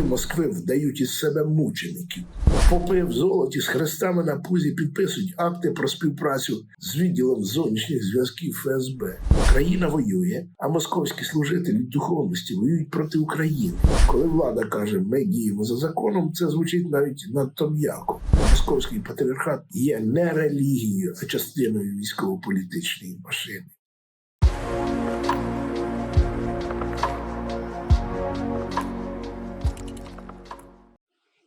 попи Москви вдають із себе мучеників. Попи в золоті з хрестами на пузі підписують акти про співпрацю з відділом зовнішніх зв'язків ФСБ. Країна воює, а московські служителі духовності воюють проти України. Коли влада каже, ми діємо за законом, це звучить навіть надто м'яко. Московський патріархат є не релігією, а частиною військово-політичної машини.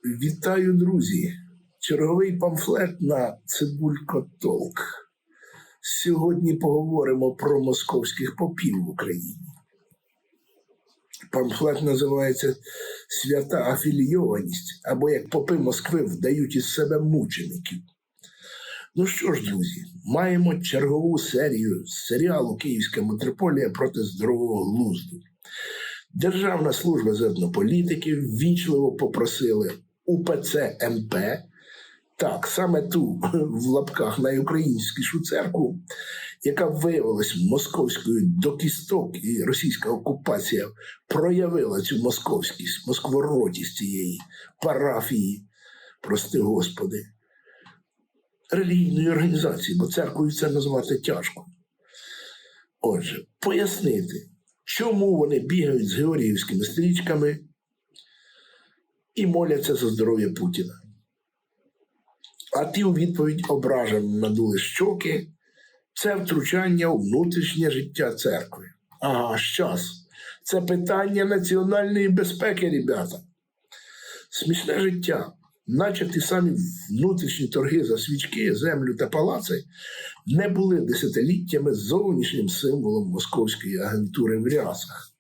Вітаю, друзі! Черговий памфлет на Цибулько Толк. Сьогодні поговоримо про московських попів в Україні. Памфлет називається Свята афілійованість або як попи Москви вдають із себе мучеників. Ну що ж, друзі, маємо чергову серію з серіалу Київська митрополія проти здорового глузду. Державна служба з етнополітики ввічливо попросили УПЦ МП, так, саме ту в лапках найукраїнськішу церкву, яка виявилась московською до кісток, і російська окупація проявила цю московськість, москворотість цієї парафії, прости Господи, релігійної організації, бо церквою це назвати тяжко. Отже, пояснити, чому вони бігають з георгіївськими стрічками і моляться за здоров'я Путіна. А ті у відповідь ображено надули щоки. Це втручання у внутрішнє життя церкви. Ага, щас. Це питання національної безпеки, ребята. Смішне життя, наче ті самі внутрішні торги за свічки, землю та палаци не були десятиліттями зовнішнім символом московської агентури в рясах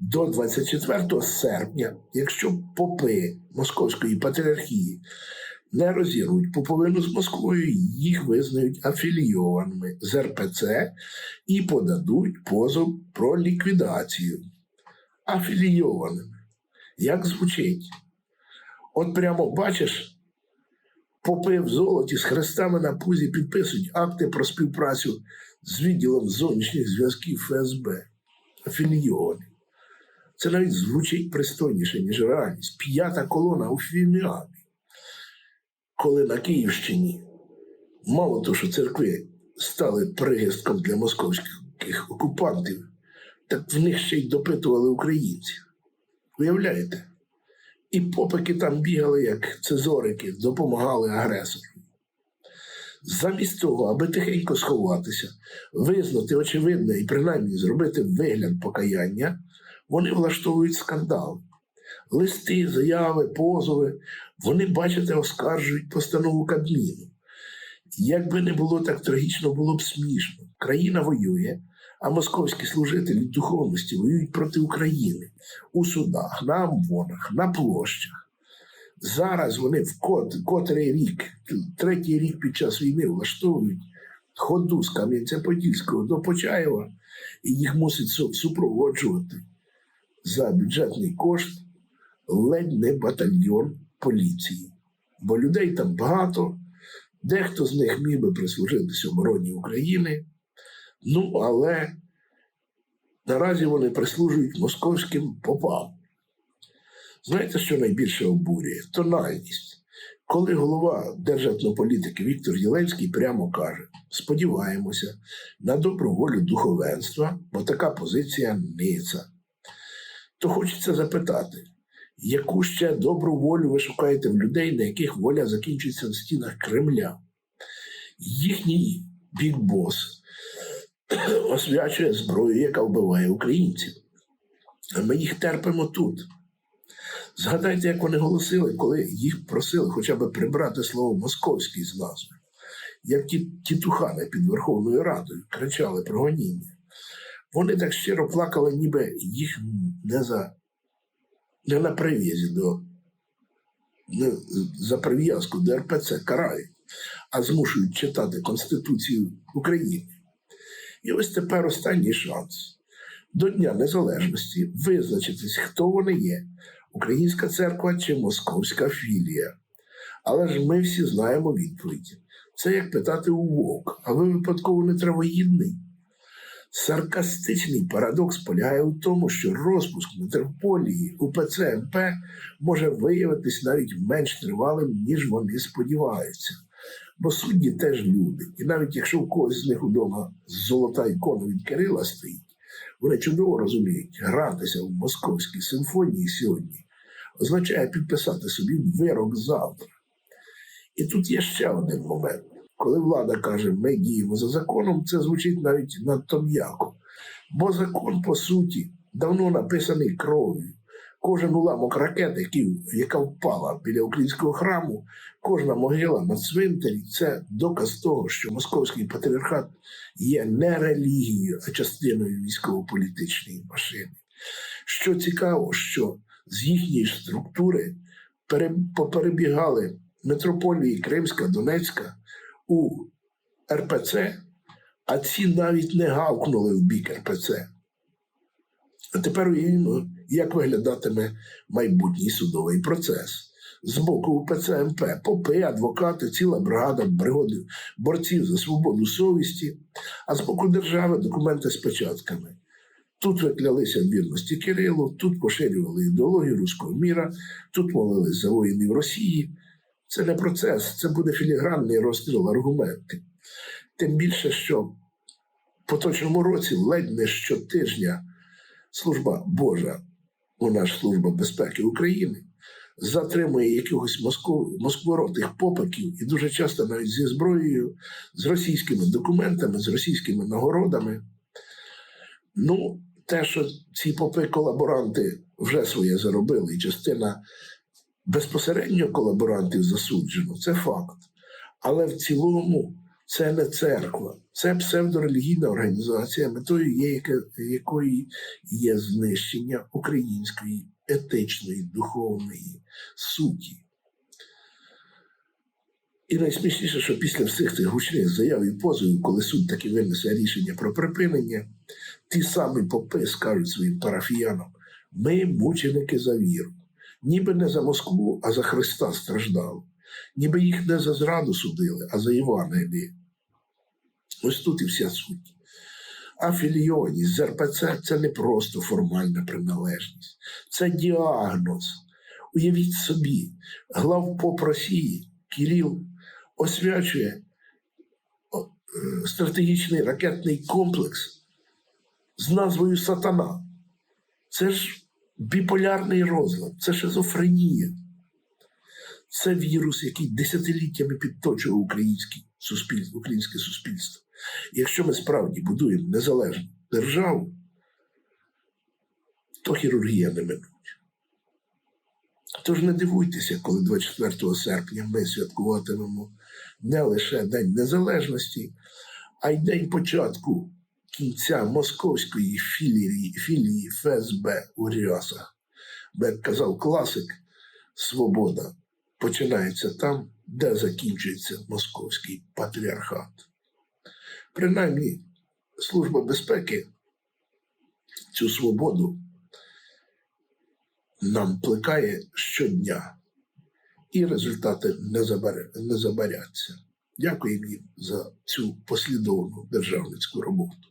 до 24 серпня, якщо попи Московської патріархії не розірвуть поповину з Москвою, їх визнають афілійованими з РПЦ і подадуть позов про ліквідацію. Афілійованими. Як звучить? От прямо бачиш, попи в золоті з хрестами на пузі підписують акти про співпрацю з відділом зовнішніх зв'язків ФСБ. Афілійовані. Це навіть звучить пристойніше, ніж реальність. П'ята колона у Фіміамі. Коли на Київщині мало того, що церкви стали пригистком для московських окупантів, так в них ще й допитували українців. Уявляєте? І попики там бігали, як цезорики, допомагали агресору. Замість того, аби тихенько сховатися, визнати очевидне і принаймні зробити вигляд покаяння, вони влаштовують скандал. Листи, заяви, позови, вони, бачите, оскаржують постанову Кабміну. Якби не було так трагічно, було б смішно. Країна воює, а московські служителі духовності воюють проти України у судах, на амвонах, на площах. Зараз вони в кот, котрий рік, третій рік під час війни влаштовують ходу з Кам'янця-Подільського до Почаєва, і їх мусить супроводжувати за бюджетний кошт ледь не батальйон поліції. Бо людей там багато, дехто з них міг би прислужитися обороні України. Ну, але наразі вони прислужують московським попам. Знаєте, що найбільше обурює? Тональність. Коли голова держетнополітики Віктор Єленський прямо каже: сподіваємося на добру волю духовенства, бо така позиція ниця то хочеться запитати, яку ще добру волю ви шукаєте в людей, на яких воля закінчується в стінах Кремля? Їхній бікбос освячує зброю, яка вбиває українців. А ми їх терпимо тут. Згадайте, як вони голосили, коли їх просили хоча б прибрати слово московський з назви, як ті тітухани під Верховною Радою кричали про гоніння. Вони так щиро плакали, ніби їх не за не на прив'язі до не за прив'язку до РПЦ карають, а змушують читати Конституцію України. І ось тепер останній шанс до Дня Незалежності визначитись, хто вони є: Українська церква чи Московська філія. Але ж ми всі знаємо відповідь. Це як питати у вовк, а ви випадково не травоїдний. Саркастичний парадокс полягає у тому, що розпуск митрополії УПЦ МП може виявитись навіть менш тривалим, ніж вони сподіваються. Бо судді теж люди. І навіть якщо в когось з них удома золота ікона від Кирила стоїть, вони чудово розуміють, гратися в московській симфонії сьогодні означає підписати собі вирок завтра. І тут є ще один момент. Коли влада каже, ми діємо за законом, це звучить навіть надто м'яко. Бо закон, по суті, давно написаний кров'ю. Кожен уламок ракети, яка впала біля українського храму, кожна могила на цвинтарі це доказ того, що московський патріархат є не релігією, а частиною військово-політичної машини. Що цікаво, що з їхньої структури поперебігали митрополії Кримська, Донецька у РПЦ, а ці навіть не гавкнули в бік РПЦ. А тепер уявімо, як виглядатиме майбутній судовий процес. З боку УПЦ МП, попи, адвокати, ціла бригада бригади борців за свободу совісті, а з боку держави документи з печатками. Тут ви клялися в вірності Кирилу, тут поширювали ідеологію руського міра, тут молились за воїнів Росії. Це не процес, це буде філігранний розстріл аргументів. Тим більше, що в поточному році ледь не щотижня служба Божа, вона ж служба безпеки України, затримує якихось москворотих попиків і дуже часто навіть зі зброєю, з російськими документами, з російськими нагородами. Ну, те, що ці попи-колаборанти вже своє заробили, і частина безпосередньо колаборантів засуджено, це факт. Але в цілому це не церква, це псевдорелігійна організація, метою є, якої є знищення української етичної духовної суті. І найсмішніше, що після всіх цих гучних заяв і позовів, коли суд таки винесе рішення про припинення, ті самі попи скажуть своїм парафіянам: ми мученики за віру. Ніби не за Москву, а за Христа страждали. Ніби їх не за зраду судили, а за Євангеліє. Ось тут і вся суть. Афілійованість з РПЦ це не просто формальна приналежність, це діагноз. Уявіть собі, главпоп Росії Кирил освячує е, стратегічний ракетний комплекс з назвою Сатана. Це ж біполярний розлад, це шизофренія. Це вірус, який десятиліттями підточував українське суспільство, українське суспільство. Якщо ми справді будуємо незалежну державу, то хірургія не минуть. Тож не дивуйтеся, коли 24 серпня ми святкуватимемо не лише День Незалежності, а й день початку кінця московської філії, філії ФСБ у Рясах. Бо, як казав класик, свобода починається там, де закінчується московський патріархат. Принаймні, Служба безпеки цю свободу нам плекає щодня, і результати не, забере, не забаряться. Дякую їм за цю послідовну державницьку роботу.